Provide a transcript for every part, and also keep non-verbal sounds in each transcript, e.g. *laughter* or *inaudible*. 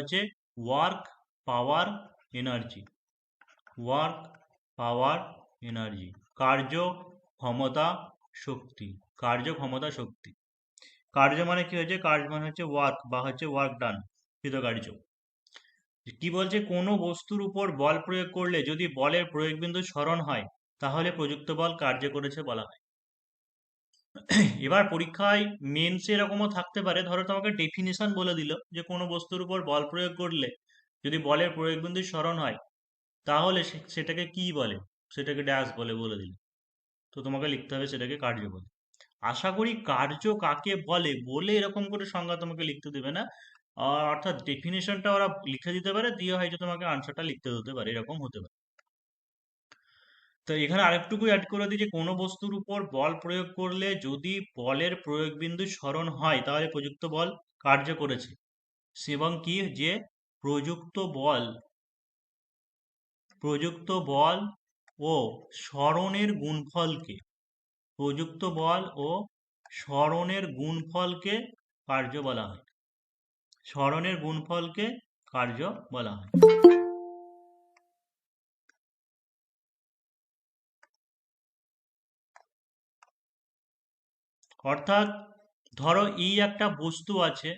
হচ্ছে work power energy work power energy কার্য ক্ষমতা শক্তি, কার্য ক্ষমতা শক্তি। কার্য মানে কি হচ্ছে? কার্য মানে হচ্ছে ওয়ার্ক বা হচ্ছে ওয়ার্ক ডান কৃতকার্য। কি বলছে? কোনো বস্তুর উপর বল প্রয়োগ করলে যদি বলের প্রয়োগ বিন্দু স্মরণ হয়, তাহলে প্রযুক্ত বল কার্য করেছে বলা হয়। *coughs* এবার পরীক্ষায় মেন্সে এরকমও থাকতে পারে। ধরো তোমাকে ডেফিনেশন বলে দিল যে কোনো বস্তুর উপর বল প্রয়োগ করলে যদি বলের প্রয়োগ বিন্দু স্মরণ হয়, তাহলে সেটাকে কি বলে? সেটাকে ড্যাশ বলে বলে দিল। তো তোমাকে লিখতে হবে সেটাকে কার্য বলে। আশা করি কার্য কাকে বলে বলে এরকম করে সংজ্ঞা তোমাকে লিখতে দেবে না। অর্থাৎ ডেফিনেশনটা ওরা লিখে দিতে পারে, দিয়ে হয়তো তোমাকে আনসারটা লিখতে হতে পারে, এরকম হতে পারে। তো এখানে আরেকটুকু অ্যাড করে দিই যে, কোনো বস্তুর উপর বল প্রয়োগ করলে যদি বলের প্রয়োগ বিন্দু স্মরণ হয়, তাহলে প্রযুক্ত বল কার্য করেছে। এবং কি? যে প্রযুক্ত বল প্রযুক্ত বল ও স্মরণের গুণফলকে, প্রযুক্ত বল ও স্মরণের গুণফলকে কার্য বলা হয়। স্মরণের গুণফলকে কার্য বলা হয়। অর্থাৎ ধরো এই একটা বস্তু আছে,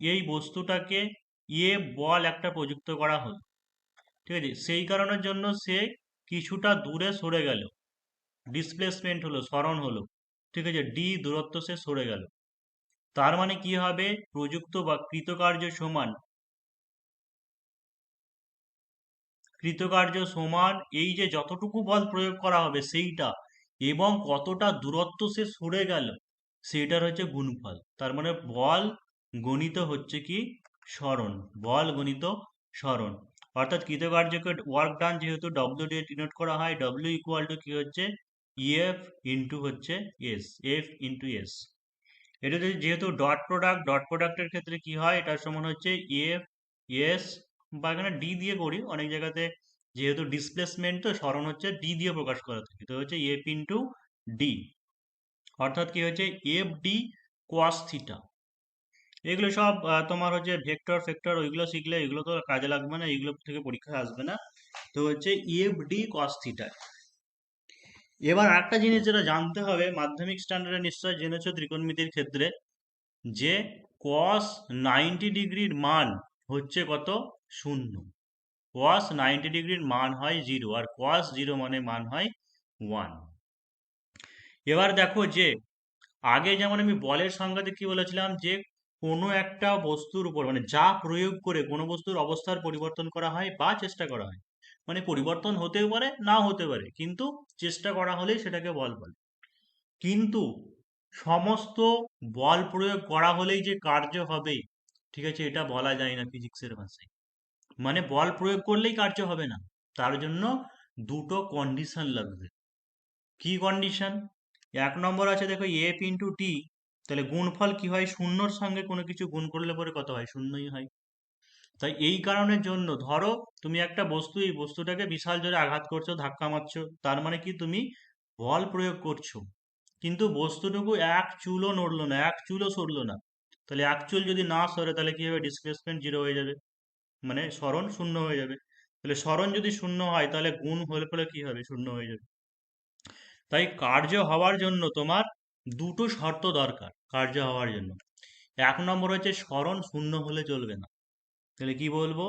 এই বস্তুটাকে এ বল একটা প্রযুক্ত করা হলো। ঠিক আছে? সেই কারণের জন্য সে কিছুটা দূরে সরে গেল। ডিসপ্লেসমেন্ট হলো স্মরণ হলো। ঠিক আছে? ডি দূরত্ব সে সরে গেল। তার মানে কি হবে? প্রযুক্ত বা কৃতকার্য সমান কৃতকার্য সমান এই যে যতটুকু বল প্রয়োগ করা হবে সেইটা এবং কতটা দূরত্ব সে সরে গেল সেইটার হচ্ছে গুণফল। তার মানে বল গণিত হচ্ছে কি? স্মরণ। বল গণিত স্মরণ। অর্থাৎ কৃতকার্যকে ওয়ার্ক ডান যেহেতু ডব্লিউ দিয়ে ডিনোট করা হয় ডব্লিউ ইকুয়াল টু কি হচ্ছে? ইএফ ইন্টু হচ্ছে এস এফ ইন্টু এস এটা যেহেতু ডট প্রোডাক্ট ডট প্রোডাক্টের ক্ষেত্রে কি হয়? এটার সমান হচ্ছে এফ এস বা এখানে ডি দিয়ে করি। অনেক জায়গাতে যেহেতু ডিসপ্লেসমেন্ট তো স্মরণ হচ্ছে ডি দিয়ে প্রকাশ করা থাকে। তো হচ্ছে এফ ইন্টু ডি অর্থাৎ কি হচ্ছে এফ ডি কোয়াস থিটা এগুলো সব তোমার হচ্ছে ভেক্টর ফেক্টর ওইগুলো শিখলে এগুলো তো কাজে লাগবে না এগুলো থেকে পরীক্ষায় আসবে না। তো হচ্ছে এফ ডি কস থিটা এবার একটা জিনিস যেটা জানতে হবে, মাধ্যমিক স্ট্যান্ডার্ডে নিশ্চয় জেনেছ ত্রিকোণমিতির ক্ষেত্রে, যে কস নাইনটি ডিগ্রির মান হচ্ছে কত? শূন্য। কস নাইনটি ডিগ্রির মান হয় জিরো আর কস জিরো মানে মান হয় ওয়ান এবার দেখো যে, আগে যেমন আমি বলের সংজ্ঞাতে কি বলেছিলাম যে, কোনো একটা বস্তুর উপর মানে যা প্রয়োগ করে কোনো বস্তুর অবস্থার পরিবর্তন করা হয় বা চেষ্টা করা হয়। মানে পরিবর্তন হতেও পারে না হতে পারে, কিন্তু চেষ্টা করা হলেই সেটাকে বল বলে। কিন্তু সমস্ত বল প্রয়োগ করা হলেই যে কার্য হবে, ঠিক আছে, এটা বলা যায় না ফিজিক্সের ভাষায়। মানে বল প্রয়োগ করলেই কার্য হবে না, তার জন্য দুটো কন্ডিশন লাগবে। কি কন্ডিশন এক নম্বর আছে দেখো এফ ইন্টু টি তাহলে গুণফল কি হয়? শূন্যর সঙ্গে কোনো কিছু গুণ করলে পরে কত হয়? শূন্যই হয়। তাই এই কারণের জন্য ধরো তুমি একটা বস্তু, এই বস্তুটাকে বিশাল জোরে আঘাত করছ, ধাক্কা মারছো, তার মানে কি তুমি বল প্রয়োগ করছ। কিন্তু বস্তুটুকু এক চুলও নড়লো না, এক চুলও সরলো না। তাহলে এক চুল যদি না সরে, তাহলে কি হবে? ডিসপ্লেসমেন্ট জিরো হয়ে যাবে। মানে স্মরণ শূন্য হয়ে যাবে। তাহলে স্মরণ যদি শূন্য হয়, তাহলে গুণ হলে পরে কি হবে? শূন্য হয়ে যাবে। তাই কার্য হওয়ার জন্য তোমার দুটো শর্ত দরকার কার্য হওয়ার জন্য। এক নম্বর হচ্ছে স্মরণ শূন্য হলে চলবে না। তাহলে কি বলব?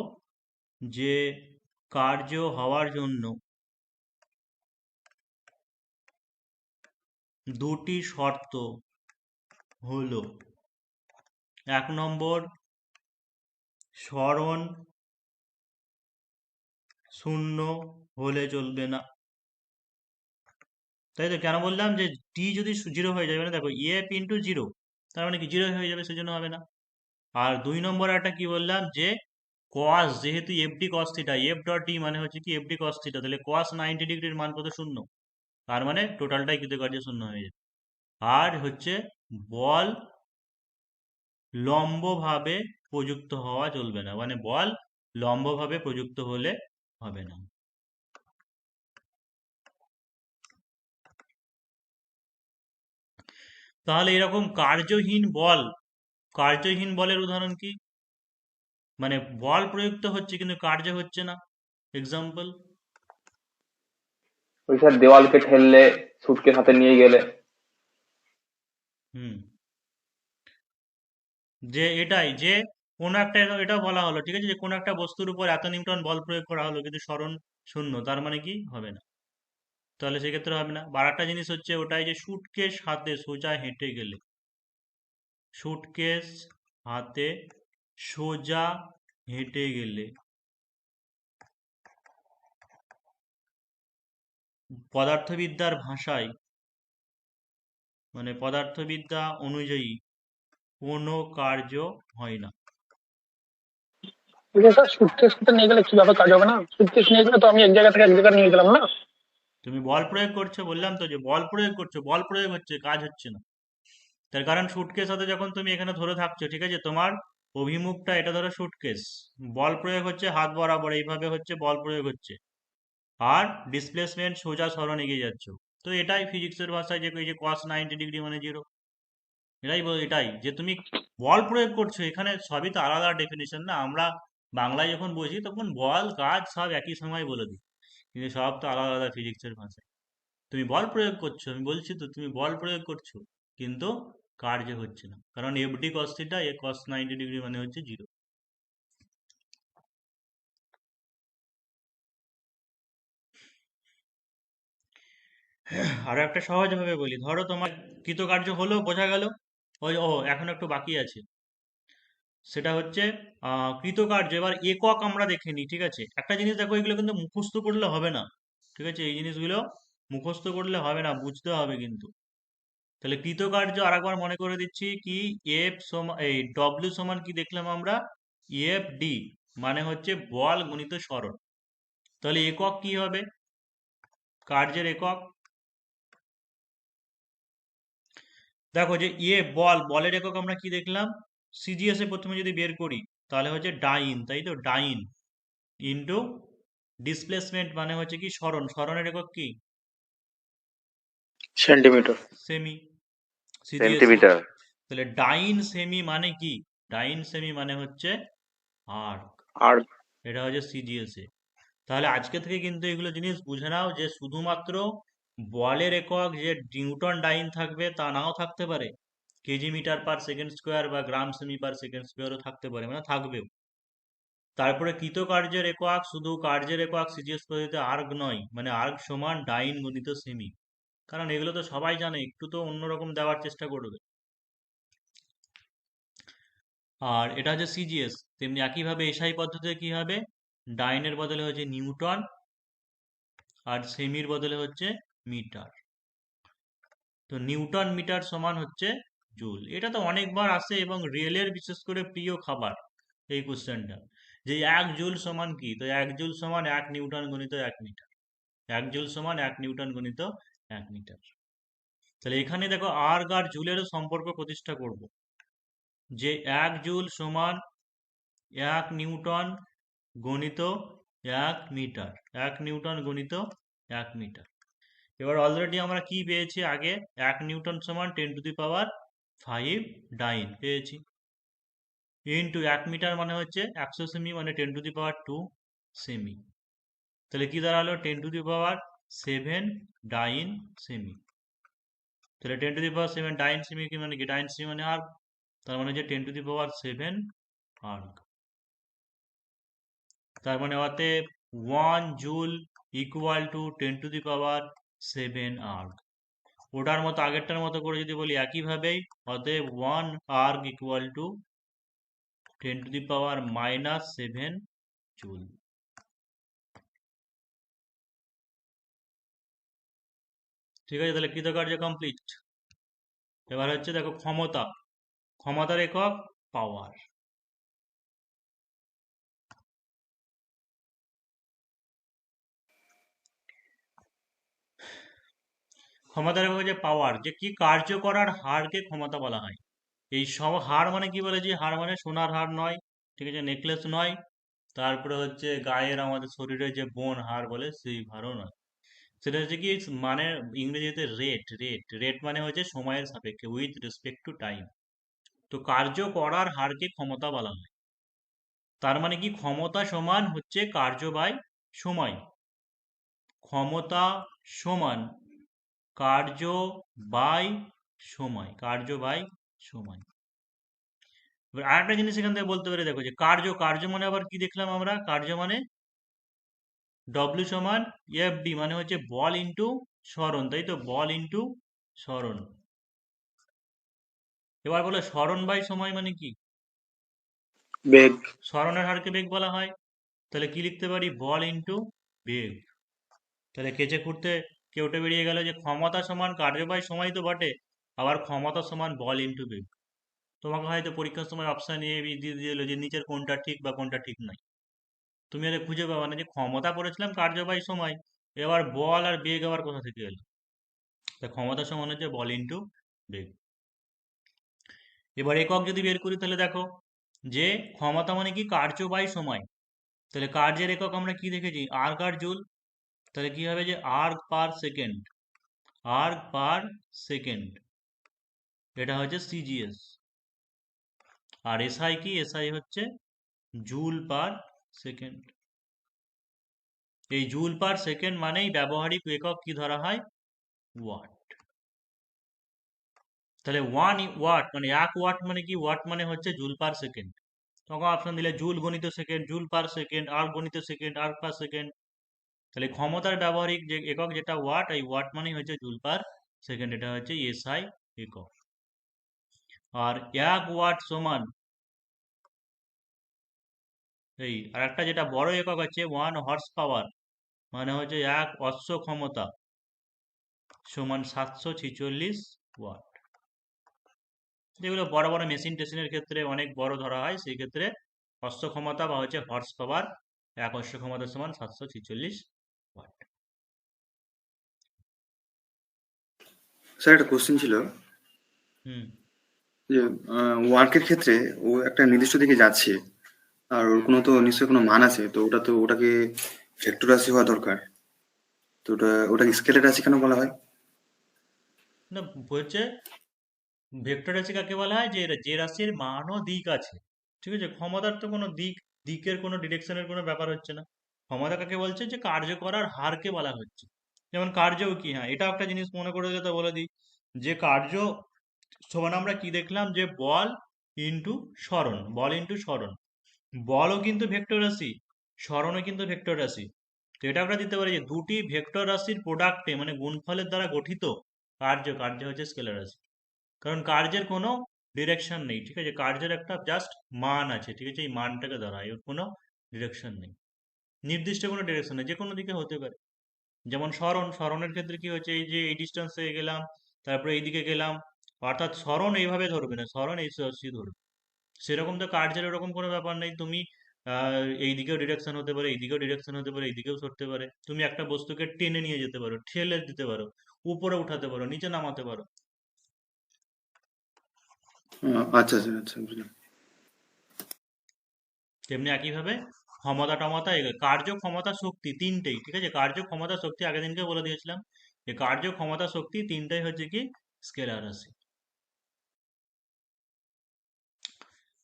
যে কার্য হওয়ার জন্য দুটি শর্ত হলো এক নম্বর স্মরণ শূন্য হলে চলবে না। তাই তো কেন বললাম যে টি যদি জিরো হয়ে যাবে না দেখো এফ ইন্টু জিরো তার মানে কি জিরো হয়ে যাবে সেজন্য হবে না। আর দুই নম্বর একটা কি বললাম যে কস যেহেতু FD cos theta F dot D মানে হচ্ছে কি এফডি কস থিটা তাহলে কস নাইনটি ডিগ্রির মান কত? শূন্য। তার মানে টোটালটাই কৃতকার্য শূন্য হয়ে যাবে। আর হচ্ছে বল লম্বভাবে প্রযুক্ত হওয়া চলবে না মানে বল লম্বভাবে প্রযুক্ত হলে হবে না। তাহলে এরকম কার্যহীন বল কার্যহীন বলের উদাহরণ কি? মানে বল প্রযুক্ত হচ্ছে কিন্তু কার্য হচ্ছে না। এক্সাম্পল ওই স্যার দেওয়ালকে ঠেললে সুটকে সাথে নিয়ে গেলে। হুম। যে এটাই যে কোনো একটা এটা বলা হলো ঠিক আছে? যে কোনো একটা বস্তুর উপর এত নিউটন বল প্রয়োগ করা হলো কিন্তু স্মরণ শূন্য তার মানে কি? হবে না। তাহলে সেক্ষেত্রে হবে না। আর একটা জিনিস হচ্ছে ওটাই যে সুটকেস হাতে সোজা হেঁটে গেলে সুটকেস হাতে সোজা হেঁটে গেলে পদার্থবিদ্যার ভাষায় মানে পদার্থবিদ্যা অনুযায়ী কোনো কার্য হয় না। স্যার সুটকেস নিয়ে গেলে কীভাবে কাজ হবে না? সুটকেস নিয়ে গেলে তো আমি এক জায়গা থেকে এক জায়গায় নিয়ে গেলাম না? তুমি বল প্রয়োগ করছ, বললাম তো যে বল প্রয়োগ করছ, বল প্রয়োগ হচ্ছে, কাজ হচ্ছে না। তার কারণ সুটকেস সাথে যখন তুমি এখানে ধরে থাকছো, ঠিক আছে? তোমার অভিমুখটা এটা ধরো সুটকেস বল প্রয়োগ হচ্ছে হাত বরাবর, এইভাবে হচ্ছে বল প্রয়োগ হচ্ছে। আর ডিসপ্লেসমেন্ট সোজা সরণ এগিয়ে যাচ্ছ। তো এটাই ফিজিক্সের ভাষায় যে এই যে কস নাইনটি ডিগ্রি মানে জিরো এটাই বল- এটাই। যে তুমি বল প্রয়োগ করছ, এখানে সবই তো আলাদা ডেফিনেশন না। আমরা বাংলায় যখন বুঝি তখন বল, কাজ সব একই সময় বলে দিই। কিন্তু সব তো আলাদা আলাদা ফিজিক্সের ভাষায় তুমি বল প্রয়োগ করছ, আমি বলছি তো তুমি বল প্রয়োগ করছ, কিন্তু কার্য হচ্ছে না। কারণ এফডি কস থিটা এ কস নাইনটি ডিগ্রি মানে হচ্ছে জিরো আরও একটা সহজভাবে বলি। ধরো তোমার কৃতকার্য হলো, বোঝা গেল, ওই ও, এখন একটু বাকি আছে। সেটা হচ্ছে কৃতকার্য। এবার একক আমরা দেখে নিই, ঠিক আছে? একটা জিনিস দেখো, এগুলো কিন্তু মুখস্থ করলে হবে না, ঠিক আছে? এই জিনিসগুলো মুখস্থ করলে হবে না, বুঝতে হবে কিন্তু। তাহলে কৃতকার্য আরেকবার মনে করে দিচ্ছি কি এফ সমান, এই ডব্লিউ সমান কি দেখলাম আমরা? এফ ডি মানে হচ্ছে বল গুণিত সরণ। তাহলে একক কি হবে? কার্যের একক। দেখো যে ইয়ে বল, বলের একক আমরা কি দেখলাম? সিজিএস এ প্রথমে যদি বের করি তাহলে হচ্ছে ডাইন তাই তো? ডাইন ইন্টু ডিসপ্লেসমেন্ট মানে হচ্ছে কি সরণ। সরণের একক কি? সেন্টিমিটার সেমি সেন্টিমিটার তাহলে ডাইন সেমি মানে কি? ডাইন সেমি মানে হচ্ছে আর্ক আর এটা হচ্ছে সিজিএস এ। তাহলে আজকে থেকে কিন্তু এগুলো জিনিস বুঝে নাও যে শুধুমাত্র বলের একক যে নিউটন ডাইন থাকবে তা নাও থাকতে পারে। KG metre per second square বা গ্রাম সেমি পার সেকেন্ড স্কোয়ারও থাকতে পারে মানে থাকবেও। তারপরে কৃতকার্যের একক শুধু কার্যের একক সিজিএস পদ্ধতিতে আর্গ নয় মানে আর্গ সমান ডাইন গণিত সেমি। কারণ এগুলো তো সবাই জানে, একটু তো অন্যরকম দেওয়ার চেষ্টা করবে। আর এটা হচ্ছে সিজিএস, তেমনি একইভাবে এসআই পদ্ধতিতে কি হবে? ডাইনের বদলে হচ্ছে নিউটন, আর সেমির বদলে হচ্ছে মিটার। তো নিউটন মিটার সমান হচ্ছে জুল এটা তো অনেকবার আসে এবং রেলের বিশেষ করে প্রিয় খাবার এই কোশ্চেনটা যে এক জুল সমান কি? তো এক জুল সমান এক নিউটন গণিত এক মিটার। এক জুল সমান এক নিউটন গণিত এক মিটার। তাহলে এখানে দেখো আর্গ আর জুলেরও সম্পর্ক প্রতিষ্ঠা করব। যে এক জুল সমান এক নিউটন গণিত এক মিটার। এক নিউটন গণিত এক মিটার। এবার অলরেডি আমরা কি পেয়েছি আগে? এক নিউটন সমান ten to the power five dyne, পেয়েছি। ইন্টু এক মিটার মানে হচ্ছে একশো সেমি মানে ten to the power two semi তাহলে কি দাঁড়াল? Ten to the power seven dyne semi তাহলে ten to the power seven dyne semi কি মানে কি? ডাইন সেমি মানে আর, তার মানে হচ্ছে ten to the power seven erg তার মানে অতএব one joule equal to ten to the power seven erg ওটার মতো আগেরটার মতো করে যদি বলি একইভাবেই, অতএব one erg equal to ten to the power minus seven joule ঠিক আছে, তাহলে কৃতকার্য কমপ্লিট এবার হচ্ছে দেখো ক্ষমতা। ক্ষমতার একক পাওয়ার ক্ষমতার একক যে পাওয়ার যে কি কার্য করার হারকে ক্ষমতা বলা হয়। এই সব হার মানে কি বলেছি হার মানে সোনার হার নয়, ঠিক আছে নেকলেস নয়। তারপরে হচ্ছে গায়ের আমাদের শরীরে যে বোন হার বলে সেই হারও নয়। সেটা হচ্ছে কি মানে ইংরেজিতে রেট রেট রেট মানে হচ্ছে সময়ের সাপেক্ষে উইথ রেসপেক্ট টু টাইম তো কার্য করার হারকে ক্ষমতা বলা হয়। তার মানে কি, ক্ষমতা সমান হচ্ছে কার্য বাই সময়। ক্ষমতা সমান কার্য বাই সময় কার্য বাই সময়। এবার আরেকটা জিনিস এখান থেকে বলতে পারি দেখো যে কার্য কার্য মানে আবার কি দেখলাম আমরা? কার্য মানে ডব্লিউ সমান এফ ডি মানে হচ্ছে বল ইন্টু সরণ তাই তো? বল ইন্টু সরণ এবার বলো সরণ বাই সময় মানে কি? বেগ। সরণের হারকে বেগ বলা হয়। তাহলে কি লিখতে পারি? বল ইন্টু বেগ। তাহলে কেচে খুঁড়তে কেউটে বেরিয়ে গেল যে ক্ষমতা সমান কার্য বাই সময় তো বটে, আবার ক্ষমতা সমান বল ইন্টু বেগ তোমাকে হয়তো পরীক্ষার সময় অপশান এ বি দিয়ে দিল যে নিচের কোনটা ঠিক বা কোনটা ঠিক নাই তুমি আরে খুঁজে পাবা না যে ক্ষমতা করেছিলাম কার্যবাহী সময়, এবার বল আর বেগ আবার কোথা থেকে এলো? তা ক্ষমতা সমান হচ্ছে বল ইন্টু বেগ এবার একক যদি বের করি তাহলে দেখো যে ক্ষমতা মানে কি কার্য বাই সময়। তাহলে কার্যের একক আমরা কি দেখেছি? আর জুল তাহলে কি হবে যে erg per second erg per second এটা হচ্ছে সিজিএস আর এসআই কি? এসআই হচ্ছে জুল পার সেকেন্ড এই জুল পার সেকেন্ড মানেই ব্যবহারিক একক কি ধরা হয়? ওয়াট তাহলে ওয়ান ওয়াট মানে এক ওয়াট মানে কি? ওয়াট মানে হচ্ছে জুল পার সেকেন্ড তখন অপশন দিলে জুল গণিত সেকেন্ড জুল পার সেকেন্ড আর গণিত সেকেন্ড আর পার সেকেন্ড তাহলে ক্ষমতার ব্যবহারিক যে একক যেটা ওয়াট, এই ওয়াট মানে হচ্ছে জুল পার সেকেন্ড, এটা হচ্ছে এসআই একক। আর এক ওয়াট সমান এই আর একটা যেটা বড় একক আছে ওয়ান হর্স পাওয়ার মানে হচ্ছে এক অশ্ব ক্ষমতা সমান সাতশো ছিচল্লিশ ওয়াট। যেগুলো বড় বড় মেশিন টেশিনের ক্ষেত্রে অনেক বড় ধরা হয়, সেই ক্ষেত্রে অশ্ব ক্ষমতা বা হচ্ছে হর্স পাওয়ার এক অশ্ব ক্ষমতা সমান সাতশো ছিচল্লিশ ওয়াট স্যার একটা কোশ্চেন ছিল। হুম যে ওয়ার্কের ক্ষেত্রে ও একটা নির্দিষ্ট দিকে যাচ্ছে আর ওর কোনো তো নিশ্চয়ই কোনো মান আছে তো ওটা তো ওটাকে রাশি হওয়া দরকার। তো ওটা ওটাকে স্কেলের রাশি কেন বলা হয়? না হচ্ছে ভেক্টর রাশি কাকে বলা হয়? যে যে রাশির মান ও দিক আছে। ঠিক আছে? ক্ষমতার তো কোনো দিক দিকের কোনো ডিরেকশনের কোনো ব্যাপার হচ্ছে না। ক্ষমতা কাকে বলছে? যে কার্য করার হারকে বলা হচ্ছে। যেমন কার্যও কি? হ্যাঁ এটা একটা জিনিস মনে করে যেটা বলে দিই। যে কার্য সমান আমরা কি দেখলাম? যে বল ইন্টু সরণ বল ইন্টু সরণ বলও কিন্তু ভেক্টর রাশি সরণও কিন্তু ভেক্টর রাশি। তো এটা আমরা দিতে পারি যে দুটি ভেক্টর রাশির প্রোডাক্টে মানে গুণফলের দ্বারা গঠিত কার্য কার্য হচ্ছে স্কেলার রাশি। কারণ কার্যের কোনো ডিরেকশন নেই, ঠিক আছে? কার্যের একটা জাস্ট মান আছে, ঠিক আছে? এই মানটাকে ধরা ওর কোনো ডিরেকশন নেই। নির্দিষ্ট কোনো ডিরেকশন নেই যে কোনো দিকে হতে পারে। যেমন স্মরণ স্মরণের ক্ষেত্রে কি হচ্ছে এই যে এই ডিস্টেন্সে গেলাম তারপরে এইদিকে গেলাম অর্থাৎ স্মরণ এইভাবে ধরবে না স্মরণ এই সি ধরবে। সেরকম তো কার্যের ওরকম কোনো ব্যাপার নেই তুমি আহ, এই দিকেও ডিরেকশন হতে পারে এই দিকেও ডিরেকশন হতে পারে এই দিকেও সরতে পারে। তুমি একটা বস্তুকে টেনে নিয়ে যেতে পারো ঠেলে দিতে পারো উপরে উঠাতে পারো নিচে নামাতে পারো। আচ্ছা আচ্ছা বুঝলাম। তেমনি একইভাবে ক্ষমতা টমতা এগ- কার্য ক্ষমতা শক্তি তিনটেই, ঠিক আছে? কার্য ক্ষমতা শক্তি আগের দিনকে বলে দিয়েছিলাম। যে কার্য ক্ষমতা শক্তি তিনটাই হচ্ছে কি? স্কেলার রাশি।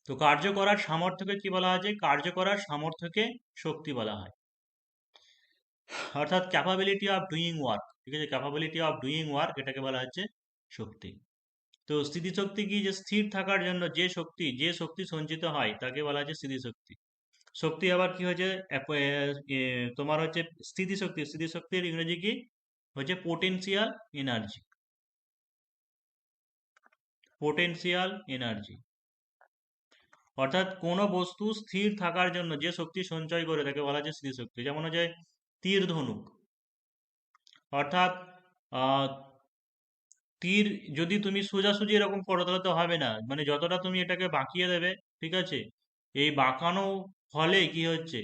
তো কার্য করার সামর্থ্যকে কি বলা হয় যে? কার্য করার সামর্থ্যকে শক্তি বলা হয়। অর্থাৎ ক্যাপাবিলিটি অফ ডুইং ওয়ার্ক ঠিক আছে? ক্যাপাবিলিটি অফ ডুইং ওয়ার্ক এটাকে বলা হচ্ছে শক্তি। তো স্থিতিশক্তি কি? যে স্থির থাকার জন্য যে শক্তি যে শক্তি সঞ্চিত হয়, তাকে বলা হচ্ছে স্থিতিশক্তি। শক্তি আবার কি এ, তোমার হচ্ছে স্থিতিশক্তি স্থিতিশক্তির ইংরেজি কি? হচ্ছে পোটেনশিয়াল এনার্জি পোটেনশিয়াল এনার্জি অর্থাৎ কোনো বস্তু স্থির থাকার জন্য যে শক্তি সঞ্চয় করে তাকে বলা হচ্ছে স্থিতিশক্তি। যেমন হচ্ছে তীর ধনুক। অর্থাৎ তীর যদি তুমি সোজাসুজি এরকম করো তাহলে তো হবে না। মানে যতটা তুমি এটাকে বাঁকিয়ে দেবে ঠিক আছে? এই বাঁকানো ফলে কি হচ্ছে?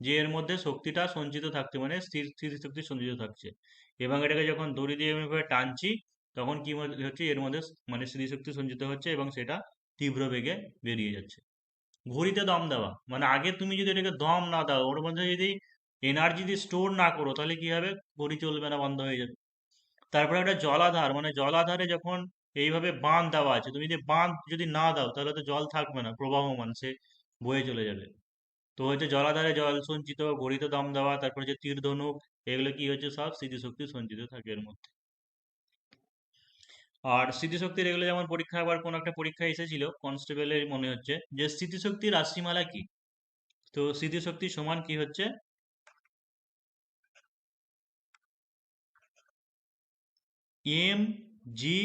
যে এর মধ্যে শক্তিটা সঞ্চিত থাকছে মানে স্থির স্থির শক্তি সঞ্চিত থাকছে। এবং এটাকে যখন দড়ি দিয়ে এভাবে টানছি, তখন কি হচ্ছে এর মধ্যে মানে স্মৃতিশক্তি সঞ্চিত হচ্ছে এবং সেটা তীব্র বেগে বেরিয়ে যাচ্ছে। ঘড়িতে দম দেওয়া মানে আগে তুমি যদি এটাকে দম না দাও, ওর মধ্যে যদি এনার্জি দিয়ে স্টোর না করো, তাহলে কি হবে? ঘড়ি চলবে না, বন্ধ হয়ে যাবে। তারপরে একটা জলাধার মানে জলাধারে যখন এইভাবে বাঁধ দেওয়া আছে, তুমি যদি বাঁধ যদি না দাও, তাহলে তো জল থাকবে না, প্রবাহমান, সে বয়ে চলে যাবে। তো হচ্ছে জলাধারে জল সঞ্চিত, গড়িত দম দেওয়া, তারপর যে তীর ধনুক, এগুলো কি হচ্ছে? সব স্মৃতিশক্তি সঞ্চিত থাকে এর মধ্যে। আর স্মৃতিশক্তির এগুলো যেমন পরীক্ষা, আবার কোন একটা পরীক্ষা এসেছিল, কনস্টেবলের মনে হচ্ছে, যে স্মৃতিশক্তির রাশিমালা কি? তো স্মৃতিশক্তি সমান কি হচ্ছে? এম জি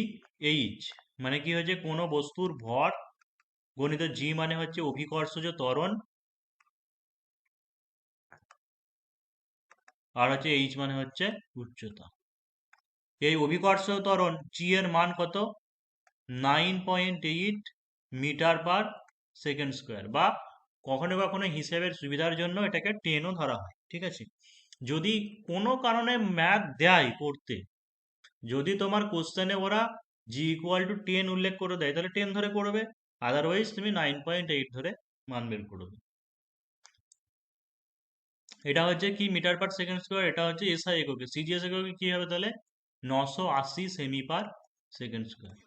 এইচ মানে কি হচ্ছে? কোনো বস্তুর ভর, গণিত জি মানে হচ্ছে অভিকর্ষজ ত্বরণ আর হচ্ছে এইচ মানে হচ্ছে উচ্চতা। এই অভিকর্ষ ত্বরণ জি এর মান কত? Nine point eight metre per second square বা কখনো কখনো হিসেবের সুবিধার জন্য এটাকে টেনও ধরা হয়, ঠিক আছে? যদি কোনো কারণে ম্যাথ দেয় করতে যদি তোমার কোশ্চেনে ওরা জি ইকুয়াল টু টেন উল্লেখ করে দেয়, তাহলে টেন ধরে করবে আদারওয়াইজ তুমি নাইন পয়েন্ট এইট ধরে মান বের করবে এটা হচ্ছে কি মিটার পার সেকেন্ড স্কোয়ার, এটা হচ্ছে এসআই এককে সিজিএস এককে কি হবে তাহলে? নশো আশি সেমি পার সেকেন্ড স্কোয়ার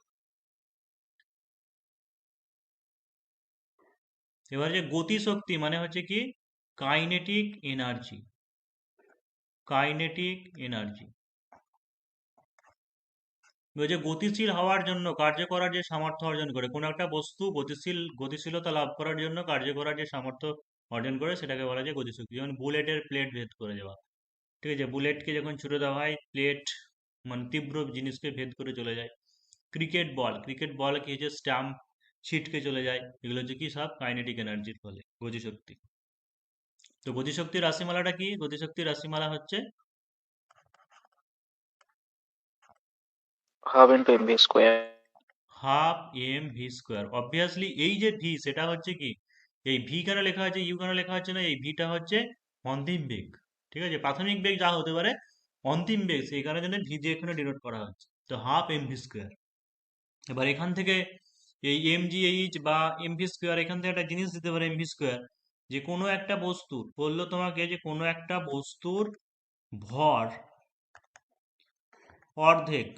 এবার যে গতিশক্তি মানে হচ্ছে কি? কাইনেটিক এনার্জি কাইনেটিক এনার্জি যে গতিশীল হওয়ার জন্য, কার্য করার যে সামর্থ্য অর্জন করে, কোনো একটা বস্তু গতিশীল, গতিশীলতা লাভ করার জন্য কার্য করার যে সামর্থ্য অর্জন করে সেটাকে বলা যায় গতিশক্তি। যেমন বুলেটের প্লেট ভেদ করে দেওয়া। ঠিক আছে? বুলেটকে যখন ছুড়ে দেওয়া হয় প্লেট মানে তীব্র জিনিসকে ভেদ করে চলে যায়। ক্রিকেট বল ক্রিকেট বল কি হচ্ছে? স্ট্যাম্প ছিটকে চলে যায়। এগুলো হচ্ছে কি? সব কাইনেটিক এনার্জির ফলে গতিশক্তি। তো গতিশক্তির রাশিমালাটা কি? গতিশক্তির রাশিমালা হচ্ছে half M V square half M V square obviously এই যে ভি সেটা হচ্ছে কি? এই ভি কেন লেখা আছে ইউ কেন লেখা হচ্ছে না, এই ভিটা হচ্ছে অন্তিম বেগ। ঠিক আছে? প্রাথমিক বেগ যা হতে পারে, অন্তিম বেগ, সেই কারণে জন্য ভি দিয়ে এখানে ডিনোট করা হচ্ছে। তো হাফ এম ভি স্কোয়ার এবার এখান থেকে এই এম জি এইচ বা এম ভি স্কোয়ার এখান থেকে একটা জিনিস দিতে পারে এম ভি স্কোয়ার যে কোনো একটা বস্তুর, বলল তোমাকে যে কোনো একটা বস্তুর ভর অর্ধেক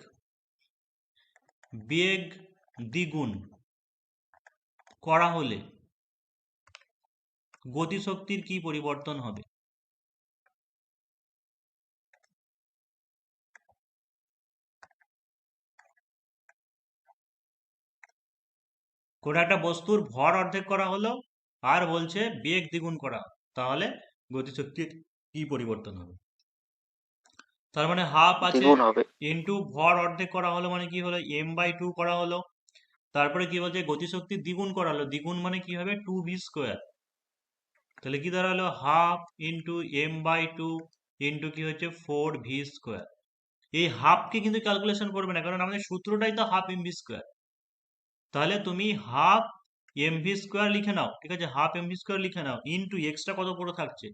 বেগ দ্বিগুণ করা হলে গতিশক্তির কি পরিবর্তন হবে? কোনো একটা বস্তুর ভর অর্ধেক করা হলো আর বলছে বেগ দ্বিগুণ করা তাহলে গতিশক্তির কি পরিবর্তন হবে? তার মানে হাফ আছে ইন্টু ভর অর্ধেক করা হলো মানে কি হলো? এম বাই টু করা হলো। তারপরে কি বলছে? গতিশক্তি দ্বিগুণ করা হলো। দ্বিগুণ মানে কি হবে? টু ভি স্কোয়ার তাহলে কি দাঁড়াল? Half into M by two into কি হচ্ছে? ফোর ভি স্কোয়ার এই হাফকে কিন্তু ক্যালকুলেশন করবে না, কারণ আমাদের সূত্রটাই তো হাফ এম ভি স্কোয়ার তাহলে তুমি হাফ এম ভি স্কোয়ার লিখে নাও, ঠিক আছে? হাফ এম ভি স্কোয়ার লিখে নাও ইন্টু এক্সট্রা কত পড়ে থাকছে?